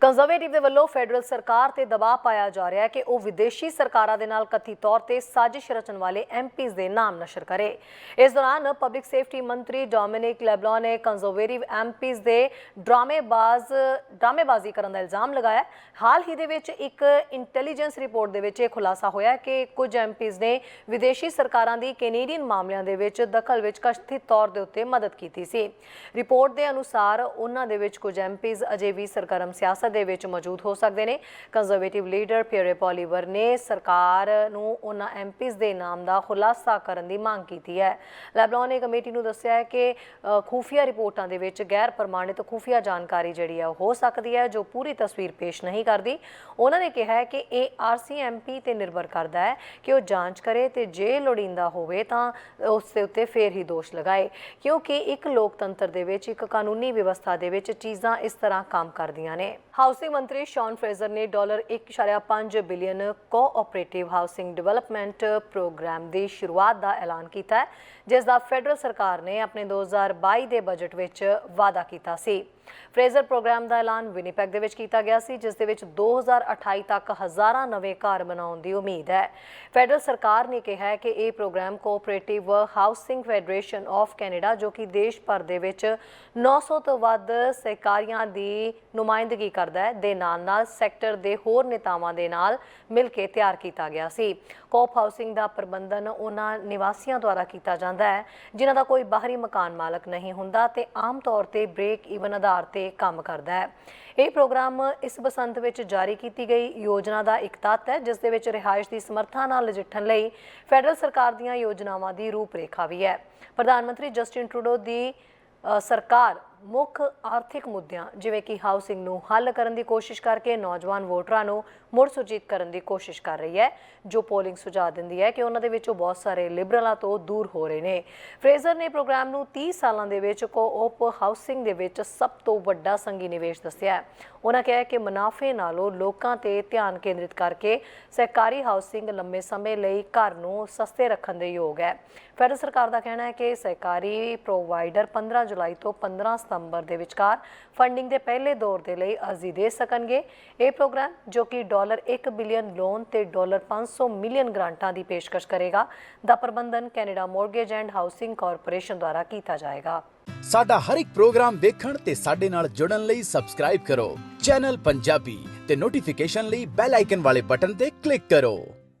Conservative ਦੇ ਵੱਲੋਂ federal ਸਰਕਾਰ ਤੇ ਦਬਾਅ ਪਾਇਆ ਜਾ ਰਿਹਾ ਹੈ ਕਿ ਉਹ ਵਿਦੇਸ਼ੀ ਸਰਕਾਰਾਂ ਦੇ ਨਾਲ ਕਥਿਤ ਤੌਰ ਤੇ ਸਾਜ਼ਿਸ਼ ਰਚਣ ਵਾਲੇ ਐਮਪੀਜ਼ ਦੇ ਨਾਮ ਨਸ਼ਰ ਕਰੇ। ਇਸ ਦੌਰਾਨ ਪਬਲਿਕ ਸੇਫਟੀ ਮੰਤਰੀ ਡੋਮਿਨਿਕ ਲੈਬਲੋ ਨੇ ਕੰਜ਼ਰਵੇਟਿਵ ਐਮਪੀਜ਼ ਦੇ ਡਰਾਮੇਬਾਜ਼, ਡਰਾਮੇਬਾਜ਼ੀ ਕਰਨ ਦਾ ਇਲਜ਼ਾਮ ਲਗਾਇਆ ਹਾਲ ਹੀ ਦੇ ਵਿੱਚ ਇੱਕ ਇੰਟੈਲੀਜੈਂਸ ਰਿਪੋਰਟ ਦੇ ਵਿੱਚ ਇਹ ਖੁਲਾਸਾ ਹੋਇਆ ਕਿ ਕੁਝ ਐਮਪੀਜ਼ ਨੇ ਵਿਦੇਸ਼ੀ ਸਰਕਾਰਾਂ ਦੀ ਕੈਨੇਡੀਅਨ ਮਾਮਲਿਆਂ ਦੇ ਵਿੱਚ ਦਖਲ ਵਿੱਚ ਕਥਿਤ ਤੌਰ ਦੇ ਉੱਤੇ ਮਦਦ ਕੀਤੀ ਸੀ। ਰਿਪੋਰਟ ਦੇ ਅਨੁਸਾਰ ਉਹਨਾਂ ਦੇ ਵਿੱਚ ਕੁਝ ਐਮਪੀਜ਼ ਅਜੇ ਵੀ ਸਰਗਰਮ ਸਿਆਸਤ ਦੇ ਵਿੱਚ ਮੌਜੂਦ ਹੋ ਸਕਦੇ ਨੇ। ਕੰਜ਼ਰਵੇਟਿਵ ਲੀਡਰ ਪਿਅਰੇ ਪੋਲੀਵਰ ਨੇ ਸਰਕਾਰ ਨੂੰ ਉਹਨਾਂ ਐਮਪੀਜ਼ ਦੇ ਨਾਮ ਦਾ ਖੁਲਾਸਾ ਕਰਨ ਦੀ ਮੰਗ ਕੀਤੀ ਹੈ। ਲੈਬਲੋ ਨੇ ਕਮੇਟੀ ਨੂੰ ਦੱਸਿਆ ਹੈ ਕਿ ਖੂਫੀਆ ਰਿਪੋਰਟਾਂ ਦੇ ਵਿੱਚ ਗੈਰ ਪ੍ਰਮਾਣਿਤ ਖੂਫੀਆ ਜਾਣਕਾਰੀ ਜਿਹੜੀ ਹੈ ਹੋ ਸਕਦੀ ਹੈ, ਜੋ ਪੂਰੀ ਤਸਵੀਰ ਪੇਸ਼ ਨਹੀਂ ਕਰਦੀ। ਉਹਨਾਂ ਨੇ ਕਿਹਾ ਹੈ ਕਿ ਇਹ ਆਰਸੀਐਮਪੀ ਤੇ ਨਿਰਭਰ ਕਰਦਾ ਹੈ ਕਿ ਉਹ ਜਾਂਚ ਕਰੇ ਤੇ ਜੇ ਲੋੜੀਂਦਾ ਹੋਵੇ ਤਾਂ ਉਸ ਦੇ ਉੱਤੇ ਫੇਰ ਹੀ ਦੋਸ਼ ਲਗਾਏ, ਕਿਉਂਕਿ ਇੱਕ ਲੋਕਤੰਤਰ ਦੇ ਵਿੱਚ ਇੱਕ ਕਾਨੂੰਨੀ ਵਿਵਸਥਾ ਦੇ ਵਿੱਚ ਚੀਜ਼ਾਂ ਇਸ ਤਰ੍ਹਾਂ ਕੰਮ ਕਰਦੀਆਂ ਨੇ। ਹਾਊਸਿੰਗ ਮੰਤਰੀ ਸ਼ੌਨ ਫਰੇਜ਼ਰ ਨੇ dollar 1.5 billion cooperative housing development programme ਦੀ ਸ਼ੁਰੂਆਤ ਦਾ ਐਲਾਨ ਕੀਤਾ ਹੈ, ਜਿਸ ਦਾ ਫੈਡਰਲ ਸਰਕਾਰ ਨੇ ਆਪਣੇ 2022 ਦੇ ਬਜਟ ਵਿੱਚ ਵਾਅਦਾ ਕੀਤਾ ਸੀ। ਫਰੇਜ਼ਰ ਪ੍ਰੋਗਰਾਮ ਦਾ ਐਲਾਨ ਵਿਨੀਪੈਗ ਦੇ ਵਿੱਚ ਕੀਤਾ ਗਿਆ ਸੀ, ਜਿਸ ਦੇ ਵਿੱਚ 2028 ਤੱਕ ਹਜ਼ਾਰਾਂ ਨਵੇਂ ਘਰ ਬਣਾਉਣ ਦੀ ਉਮੀਦ ਹੈ। ਫੈਡਰਲ ਸਰਕਾਰ ਨੇ ਕਿਹਾ ਹੈ ਕਿ ਇਹ programme cooperative housing federation of Canada, ਜੋ ਕਿ ਦੇਸ਼ ਭਰ ਦੇ ਵਿੱਚ 900 ਤੋਂ ਵੱਧ ਸਹਿਕਾਰੀਆਂ ਦੀ ਨੁਮਾਇੰਦਗੀ ਕਰਦਾ ਹੈ। ਦੇ ਨਾਲ ਨਾਲ ਸੈਕਟਰ ਦੇ ਹੋਰ ਨੇਤਾਵਾਂ ਦੇ ਨਾਲ ਮਿਲ ਕੇ ਤਿਆਰ ਕੀਤਾ ਗਿਆ ਸੀ। ਕੋਪ ਹਾਊਸਿੰਗ ਦਾ ਪ੍ਰਬੰਧਨ ਉਹਨਾਂ ਨਿਵਾਸੀਆਂ ਦੁਆਰਾ ਕੀਤਾ ਜਾਂਦਾ ਹੈ, ਜਿਨ੍ਹਾਂ ਦਾ ਕੋਈ ਬਾਹਰੀ ਮਕਾਨ ਮਾਲਕ ਨਹੀਂ ਹੁੰਦਾ ਤੇ ਆਮ ਤੌਰ ਤੇ ਬ੍ਰੇਕ ਈਵਨ ਆਧਾਰ ਤੇ ਕੰਮ ਕਰਦਾ ਹੈ। ਇਹ ਪ੍ਰੋਗਰਾਮ ਇਸ ਬਸੰਤ ਵਿੱਚ ਜਾਰੀ ਕੀਤੀ ਗਈ ਯੋਜਨਾ ਦਾ ਇੱਕ ਤੱਤ ਹੈ, ਜਿਸ ਦੇ ਵਿੱਚ ਰਿਹਾਇਸ਼ ਦੀ ਸਮਰੱਥਾ ਨਾਲ ਨਜਿੱਠਣ ਲਈ ਫੈਡਰਲ ਸਰਕਾਰ ਦੀਆਂ ਯੋਜਨਾਵਾਂ ਦੀ ਰੂਪਰੇਖਾ ਵੀ ਹੈ। ਪ੍ਰਧਾਨ ਮੰਤਰੀ ਜਸਟਿਨ ਟਰੂਡੋ ਦੀ ਸਰਕਾਰ ਮੁੱਖ ਆਰਥਿਕ ਮੁੱਦਿਆਂ, ਜਿਵੇਂ ਕਿ ਹਾਊਸਿੰਗ ਨੂੰ ਹੱਲ ਕਰਨ ਦੀ ਕੋਸ਼ਿਸ਼ ਕਰਕੇ ਨੌਜਵਾਨ ਵੋਟਰਾਂ ਨੂੰ ਮੁੜ ਸੁਰਜੀਤ ਕਰਨ ਦੀ ਕੋਸ਼ਿਸ਼ ਕਰ ਰਹੀ ਹੈ, ਜੋ ਪੋਲਿੰਗ ਸੁਝਾਅ ਦਿੰਦੀ ਹੈ ਕਿ ਉਹਨਾਂ ਦੇ ਵਿੱਚੋਂ ਬਹੁਤ ਸਾਰੇ ਲਿਬਰਲਾਂ ਤੋਂ ਦੂਰ ਹੋ ਰਹੇ ਨੇ। ਫਰੇਜ਼ਰ ਨੇ ਪ੍ਰੋਗਰਾਮ ਨੂੰ 30 ਸਾਲਾਂ ਦੇ ਵਿੱਚ ਕੋਆਪ ਹਾਊਸਿੰਗ ਦੇ ਵਿੱਚ ਸਭ ਤੋਂ ਵੱਡਾ ਸੰਗੀ ਨਿਵੇਸ਼ ਦੱਸਿਆ ਹੈ। ਉਹਨਾਂ ਕਿਹਾ ਕਿ ਮੁਨਾਫੇ ਨਾਲੋਂ ਲੋਕਾਂ ਤੇ ਧਿਆਨ ਕੇਂਦਰਿਤ ਕਰਕੇ ਸਹਿਕਾਰੀ ਹਾਊਸਿੰਗ ਲੰਮੇ ਸਮੇਂ ਲਈ ਘਰ ਨੂੰ ਸਸਤੇ ਰੱਖਣ ਦੇ ਯੋਗ ਹੈ। ਫੈਡਰਲ ਸਰਕਾਰ ਦਾ ਕਹਿਣਾ ਹੈ ਕਿ ਸਹਿਕਾਰੀ ਪ੍ਰੋਵਾਈਡਰ 15 ਜੁਲਾਈ ਤੋਂ 15 ਸਤੰਬਰ ਦੇ ਵਿਚਕਾਰ ਫੰਡਿੰਗ ਦੇ ਪਹਿਲੇ ਦੌਰ ਦੇ ਲਈ ਅਰਜ਼ੀ ਦੇ ਸਕਣਗੇ। ਇਹ ਪ੍ਰੋਗਰਾਮ ਜੋ ਕਿ ਡਾਲਰ 1 ਬਿਲੀਅਨ ਲੋਨ ਤੇ ਡਾਲਰ 500 ਮਿਲੀਅਨ ਗ੍ਰਾਂਟਾਂ ਦੀ ਪੇਸ਼ਕਸ਼ ਕਰੇਗਾ, ਦਾ ਪ੍ਰਬੰਧਨ Canada mortgage and housing corporation ਦੁਆਰਾ ਕੀਤਾ ਜਾਏਗਾ। ਸਾਡਾ ਹਰ ਇੱਕ ਪ੍ਰੋਗਰਾਮ ਦੇਖਣ ਤੇ ਸਾਡੇ ਨਾਲ ਜੁੜਨ ਲਈ ਸਬਸਕ੍ਰਾਈਬ ਕਰੋ। ਚੈਨਲ ਪੰਜਾਬੀ ਤੇ ਨੋਟੀਫਿਕੇਸ਼ਨ ਲਈ ਬੈਲ ਆਈਕਨ ਵਾਲੇ ਬਟਨ ਤੇ ਕਲਿੱਕ ਕਰੋ।